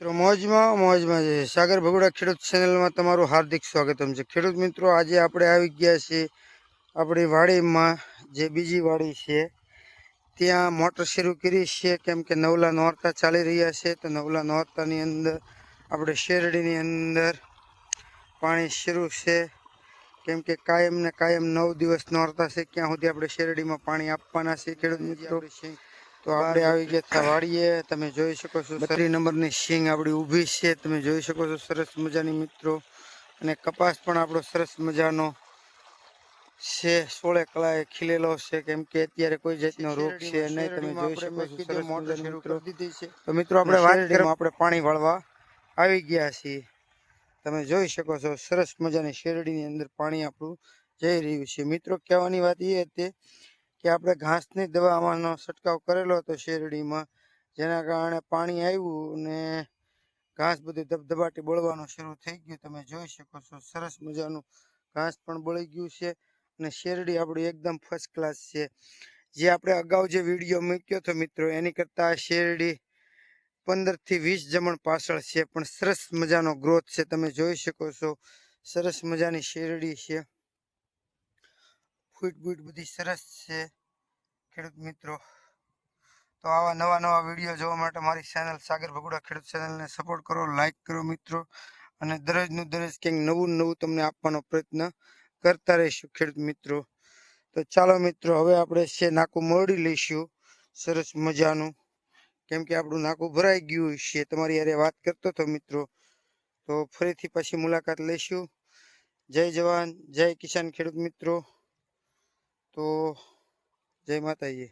મિત્રો, મોજમાં મોજમાં છે. સાગર ભગોડા ખેડૂત ચેનલમાં તમારું હાર્દિક સ્વાગતમ છે. ખેડૂત મિત્રો, આજે આપણે આવી ગયા છીએ આપણી વાડીમાં જે બીજી વાડી છે. ત્યાં મોટર શરૂ કરી છે. કેમ કે નવલા નોરતા ચાલી રહ્યા છે. તો નવલા નોરતાની અંદર, આપણે શેરડીની અંદર પાણી શરૂ છે. કેમ કે કાયમ ને કાયમ નવ દિવસ નોરતા છે. ક્યાં સુધી આપણે શેરડીમાં પાણી આપવાના છે. ખેડૂત મિત્રો તો આપણે આવી ગયા હતા તમે જોઈ શકો છો બત્રી નંબરની સિંગ આપણી ઊભી છે. તમે જોઈ શકો છો સરસ મજાની મિત્રો. અને કપાસ પણ આપણો સરસ મજાનો છે. સોળે કલાએ ખીલેલો છે. કેમ કે અત્યારે કોઈ જાતનો રોગ છે નહીં. તમે જોઈ શકો છો સરસ મજાની મિત્રો. તો મિત્રો આપણે વાત કરીએ આપણે પાણી વાળવા આવી ગયા છીએ. તમે જોઈ શકો છો સરસ મજાની શેરડીની અંદર પાણી આપણું જઈ રહ્યું છે. મિત્રો કહેવાની વાત એ હતી કે આપણે ઘાસની દવા છંટકાવ કરેલો હતો શેરડીમાં, જેના કારણે પાણી આવ્યું ને ઘાસ બધું ધબધબાટી બળવાનું શરૂ થઈ ગયું. તમે જોઈ શકો છો, સરસ મજાનું ઘાસ પણ બળી ગયું છે અને શેરડી આપણી એકદમ ફર્સ્ટ ક્લાસ છે. જે આપણે અગાઉ જે વીડિયો મૂક્યો હતો મિત્રો, એની કરતાં આ શેરડી પંદરથી વીસ જમણ પાછળ છે, પણ સરસ મજાનો ગ્રોથ છે. તમે જોઈ શકો છો, સરસ મજાની શેરડી છે. ફૂટ બૂટ બધી સરસ છે. ખેડૂત મિત્રો, તો આવા નવા નવા વીડિયો જોવા માટે મારી ચેનલ સાગર ભગુડા ખેડૂત ચેનલને સપોર્ટ કરો લાઈક કરો મિત્રો, અને દરરોજનું દરરોજ કંઈક નવું નવું તમને આપવાનો પ્રયત્ન કરતા રહીશું ખેડૂત મિત્રો. તો ચાલો મિત્રો, હવે આપણે છે નાકું મોડી લઈશું. સરસ મજાનું. કેમ કે આપણું નાકું ભરાઈ ગયું છે. તમારી યારે વાત કરતો હતો મિત્રો. તો ફરીથી પછી મુલાકાત લઈશું. જય જવાન, જય કિસાન ખેડૂત મિત્રો. તો જય માતાજી.